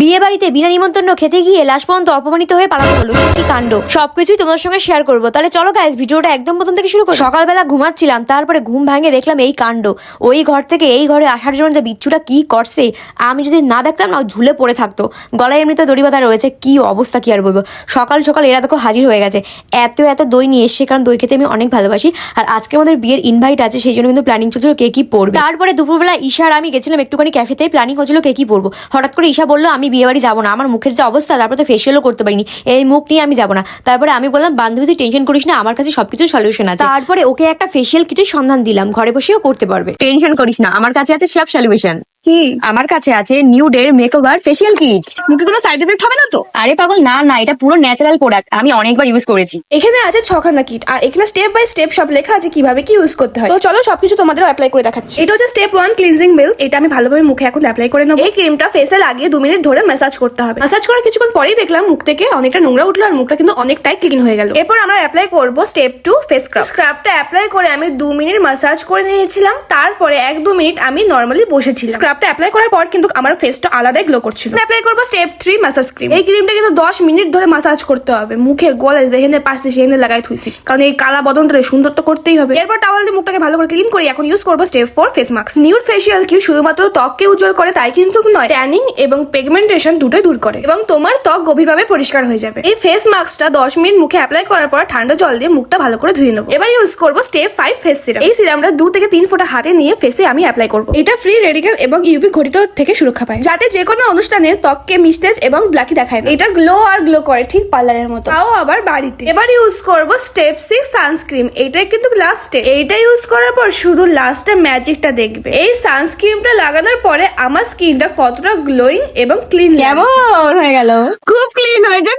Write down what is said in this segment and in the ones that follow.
বিয়ে বাড়িতে বিনা নিমন্ত্রণ খেতে গিয়ে লাশ পর্যন্ত অপমানিত হয়ে পালানো হলো। সে কি কাণ্ড। সবকিছুই তোমাদের সঙ্গে শেয়ার করব। তাহলে চলো গাইজ ভিডিওটা একদম প্রথম থেকে শুরু করো। সকালবেলা ঘুমাচ্ছিলাম, তারপরে ঘুম ভাঙে দেখলাম এই কাণ্ড। ওই ঘর থেকে এই ঘরে আসার জন্য যে বিচ্ছুটা কি করছে, আমি যদি না দেখতাম না ঝুলে পড়ে থাকতো। গলায় এমনিতে দড়ি বাঁধা রয়েছে, কি অবস্থা কি আর বলব? সকাল সকাল এরা দেখো হাজির হয়ে গেছে। এত এত দই নিয়ে এসছে, কারণ দই খেতে আমি অনেক ভালোবাসি। আর আজকে আমাদের বিয়ের ইনভাইট আছে, সেই জন্য কিন্তু প্ল্যানিং চলছিল কে কি পড়বে তারপরে দুপুরবেলা ঈশা আর আমি গেছিলাম একটুখানি ক্যাফেতে প্ল্যানিং হচ্ছিল কে কি পড়ব হঠাৎ করে ঈশা বলল, আমি বিয়ে বাড়ি যাব না। আমার মুখের যে অবস্থা তারপরে তো ফেসিয়ালও করতে পারিনি। এই মুখ নিয়ে আমি যাব না। তারপরে আমি বললাম বান্ধবী তুই টেনশন করিস না আমার কাছে সবকিছু সলিউশন আছে। তারপরে ওকে একটা ফেসিয়াল কিটের সন্ধান দিলাম। ঘরে বসেও করতে পারবে। টেনশন করিস না আমার কাছে আছে সব সলিউশন কি? আমার কাছে আছে নিউ ডের মেকওভার ফেসিয়াল কিট মুখে কোনো সাইড এফেক্ট হবে না তো? আরে পাগল না না এটা পুরো ন্যাচারাল প্রোডাক্ট আমি অনেকবার ইউজ করেছি। এখানে আছে ছখানা কিট আর এখানে স্টেপ বাই স্টেপ সব লেখা আছে কীভাবে কি ইউজ করতে হয়। তো চলো সবকিছু তোমাদের অ্যাপ্লাই করে দেখাচ্ছি। এটা হচ্ছে স্টেপ ওয়ান ক্লিনজিং মিল্ক এটা আমি ভালোভাবে মুখে এখন অ্যাপ্লাই করে নেব। এই ক্রিমটা ফেসে লাগিয়ে দু মিনিট ধরে ম্যাসাজ করতে হবে। ম্যাসাজ করার কিছুক্ষণ পরেই দেখলাম মুখ থেকে অনেকটা নোংরা উঠল আর মুখটা কিন্তু অনেকটাই ক্লিন হয়ে গেল। এরপর আমরা অ্যাপ্লাই করব স্টেপ টু ফেস স্ক্রাব স্ক্রাবটা অ্যাপ্লাই করে আমি দু মিনিট ম্যাসাজ করে নিয়েছিলাম। তারপরে এক দু মিনিট আমি নর্মালি বসেছিলাম। স্ক্রাবটা অ্যাপ্লাই করার পর কিন্তু আমার ফেসটা আলাদাই গ্লো করছিল। অ্যাপ্লাই করব স্টেপ থ্রি ম্যাসাজ ক্রিম এই ক্রিমটা কিন্তু দশ মিনিট ধরে ম্যাসাজ করতে হবে। মুখে গলায় যেখানে পারছি সেখানে লাগাই থুইছি। কারণ এই কালা বদনটা সুন্দর তো করতেই হবে। এরপর টাওয়াল দিয়ে মুখটাকে ভালো করে ক্লিন করি এখন ইউজ করব step four face mask nude facial কি শুধুমাত্র ত্বককে উজ্জ্বল করে তাই কিন্তু নয় ট্যানিং এবং পিগমেন্টেশন দুটোই দূর করে। এবং তোমার ত্বক গভীরভাবে পরিষ্কার হয়ে যাবে। এই ফেস মাস্কটা দশ মিনিট মুখে অ্যাপ্লাই করার পর ঠান্ডা জল দিয়ে মুখটা ভালো করে ধুয়ে নেব। এবার ইউজ করব স্টেপ ফাইভ ফেস সিরাম এই সিরামটা দু থেকে তিন ফোঁটা হাতে নিয়ে ফেসে আমি অ্যাপ্লাই করব। এটা ফ্রি রেডিক্যাল এবং ইউভি ঘটিত থেকে সুরক্ষা পায়। যাতে যে কোনো অনুষ্ঠানে ত্বককে মিস্টেজ এবং ব্ল্যাকি দেখায় না। এটা গ্লো আর গ্লো করে ঠিক পার্লারের মতো। তাও আবার বাড়িতে। এবার ইউজ করব স্টেপ সিক্স সানস্ক্রিন এটা কিন্তু লাস্টে এইটা ইউজ করার পর শুধু লাস্টে ম্যাজিকটা দেখবে। এই সানস্ক্রিনটা লাগানোর পরে আমার স্কিনটা কতটা গ্লোয়িং এবং ক্লিন কেমন হয়ে গেল? খুব ক্লিন হয়েছে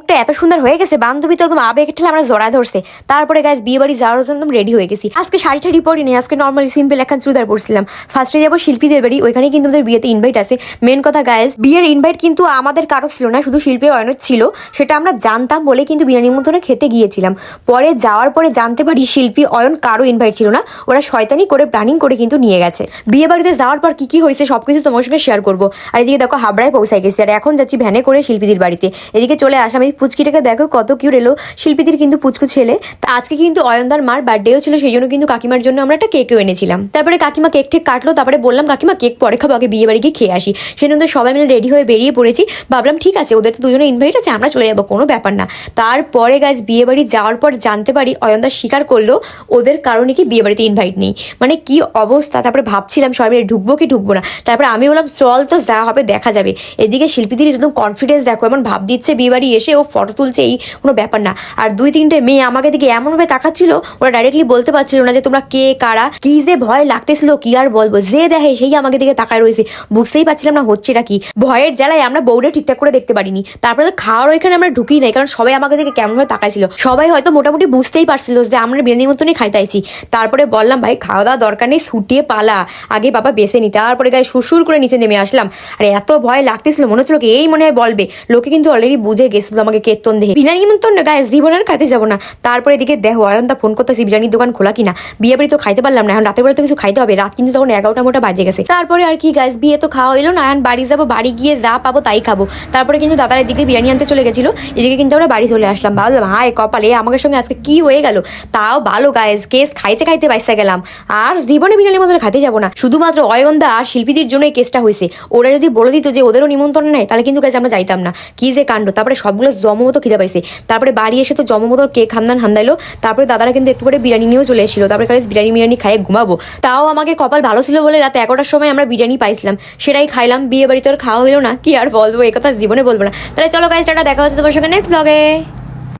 মুখটা এত সুন্দর হয়ে গেছে, বান্ধবী তো একদম আবেগ ঠেলে আমরা জড়ায় ধরছে। তারপরে গাছ বিয়ে বাড়ি যাওয়ার জন্য একদম রেডি হয়ে গেছি। আজকে শাড়ি টাড়ি পরিনি আজকে নর্মালি সিম্পল একটা চুড়িদার পরছিলাম। ফার্স্টে যাব শিল্পীদের বাড়ি ওইখানে কিন্তু আমাদের বিয়েতে ইনভাইট আছে। মেন কথা গায়েস বিয়ের ইনভাইট কিন্তু আমাদের কারও ছিল না, শুধু শিল্পীর অয়নের ছিল। সেটা আমরা জানতাম বলে কিন্তু বিরিয়ানি নিমন্ত্রণে খেতে গিয়েছিলাম। পরে যাওয়ার পরে জানতে পারি শিল্পী অয়ন কারও ইনভাইট ছিল না, ওরা শয়তানি করে প্ল্যানিং করে কিন্তু নিয়ে গেছে। বিয়ে বাড়িতে যাওয়ার পর কি কি হয়েছে সবকিছু তোমার সঙ্গে শেয়ার করব। আর এদিকে দেখো হাবড়ায় পৌঁছায় গেছি, আর এখন যাচ্ছি ভ্যানে করে শিল্পীদের বাড়িতে। এদিকে চলে আসাম এই পুচকিটাকে দেখো কত কিউর এলো। শিল্পীদের কিন্তু পুচকু ছেলে। তা আজকে কিন্তু অয়নদার মার বার্থডেও ছিল, সেই জন্য কিন্তু কাকিমার জন্য আমরা একটা কেকও এনেছিলাম। তারপরে কাকিমা কেক ঠেক কাটলো, তারপরে বললাম, কাকিমা কেক পরে খাব, আগে বিয়ে বাড়ি গিয়ে খেয়ে আসি। সেই জন্য সবাই মিলে রেডি হয়ে বেরিয়ে পড়েছি। ভাবলাম, ঠিক আছে, ওদের তো দুজনে ইনভাইট আছে, আমরা চলে যাব, কোনো ব্যাপার না। তারপরে গাছ বিয়ে বাড়ি যাওয়ার পর জানতে পারি অয়নদা স্বীকার করল, ওদের কারণে কি বিয়ে বাড়িতে ইনভাইট নেই। মানে কি অবস্থা? তারপরে ভাবছিলাম, সবাই মিলে ঢুকবো কি ঢুকবো না? তারপরে আমি বললাম, চল তো, যা হবে, দেখা যাবে। এদিকে শিল্পীদের একদম কনফিডেন্স দেখো, এমন ভাব দিচ্ছে বিয়ে বাড়ি এসে ফটো তুলছে এই কোনো ব্যাপার না। আর দুই তিনটে মেয়ে আমাকে দিকে এমনভাবে তাকাচ্ছিল, ওরা ডাইরেক্টলি বলতে পারছিল না যে তোমরা কে, কারা, কি যে ভয় লাগতেছিল, কি আর বলব। যে দেখে সেই আমাকে দিকে তাকায় রয়েছে। বুঝতেই পারছিলাম না হচ্ছেটা কি। ভয়ের জ্বালায় আমরা বউরে ঠিকঠাক করে দেখতে পারিনি। তারপরে তো খাওয়ার ওইখানে আমরা ঢুকি নাই, কারণ সবাই আমাকে দিকে কেমন ভাবে তাকাইছিল। সবাই হয়তো মোটামুটি বুঝতেই পারছিল যে আমরা বিরিয়ানির মতনই খাইতে আইছি। তারপরে বললাম, ভাই, খাওয়া দাওয়া দরকার নেই, ছুটিয়ে পালা। আগে বাবা বেছে নি। তারপরে গায়ে সুসুর করে নিচে নেমে আসলাম। আর, এত ভয় লাগতেছিল, মনে হচ্ছিল কি এই মনে হয় বলবে। লোকে কিন্তু অলরেডি বুঝে গেছিল আমাকে কেতন দেখে বিনা নিমন্ত্রণ গায়ে জীবন আর খাইতে যাব না। তারপরে এদিকে দেখো অয়ন্তা ফোন করতেছি, বিরিয়ানির দোকান খোলা কিনা। বিয়ে বাড়ি তো খাইতে পারলাম না, এখন রাতের বেলা তো কিছু খাইতে হবে। রাত কিন্তু তখন এগারোটা মোটা বাজে গেছে। তারপরে আর কি গাছ বিয়ে তো খাওয়া হইল না, এখন বাড়ি যাব, বাড়ি গিয়ে যা পাবো তাই খাব। তারপরে কিন্তু দাদার এদিকে বিরিয়ানি আনতে চলে গেছিল। এদিকে কিন্তু আমরা বাড়ি চলে আসলাম। ভাবলাম, হায়, কপালে, আমাকে সঙ্গে আজকে কি হয়ে গেল? তাও ভালো গায়েস কেস খাইতে খাইতে বাইসা গেলাম। আর জীবনে বিরিয়ানির মতন খাইতে যাব না। শুধুমাত্র অয়গন্ধা আর শিল্পীদের জন্য এই কেসটা হয়েছে। ওরা যদি বলে দিত যে ওদেরও নিমন্ত্রণ নেয় তাহলে কিন্তু গাছ আমরা যাইতাম না। কি যে কাণ্ড। তারপরে সবগুলো জমমতো খিদে পাইছে। তারপরে বাড়ি এসে তো জমমতো কেক হামদান হামদাইলো তারপরে দাদারা কিন্তু একটু পরে বিরিয়ানি নিয়েও চলে এসেছিল। তারপরে গাইস বিরিয়ানি বিরিয়ানি খাইয়ে ঘুমাবো। তাও আমাকে কপাল ভালো ছিল বলে রাতে এগারোটার সময় আমরা বিরিয়ানি পাইছিলাম। সেটাই খাইলাম, বিয়ে বাড়িতে আর খাওয়া হলো না। কি আর বলব? কথা জীবনে বলব না। তাহলে চলো কাজটা দেখা হচ্ছে তোমার সঙ্গে নেক্সট ব্লগে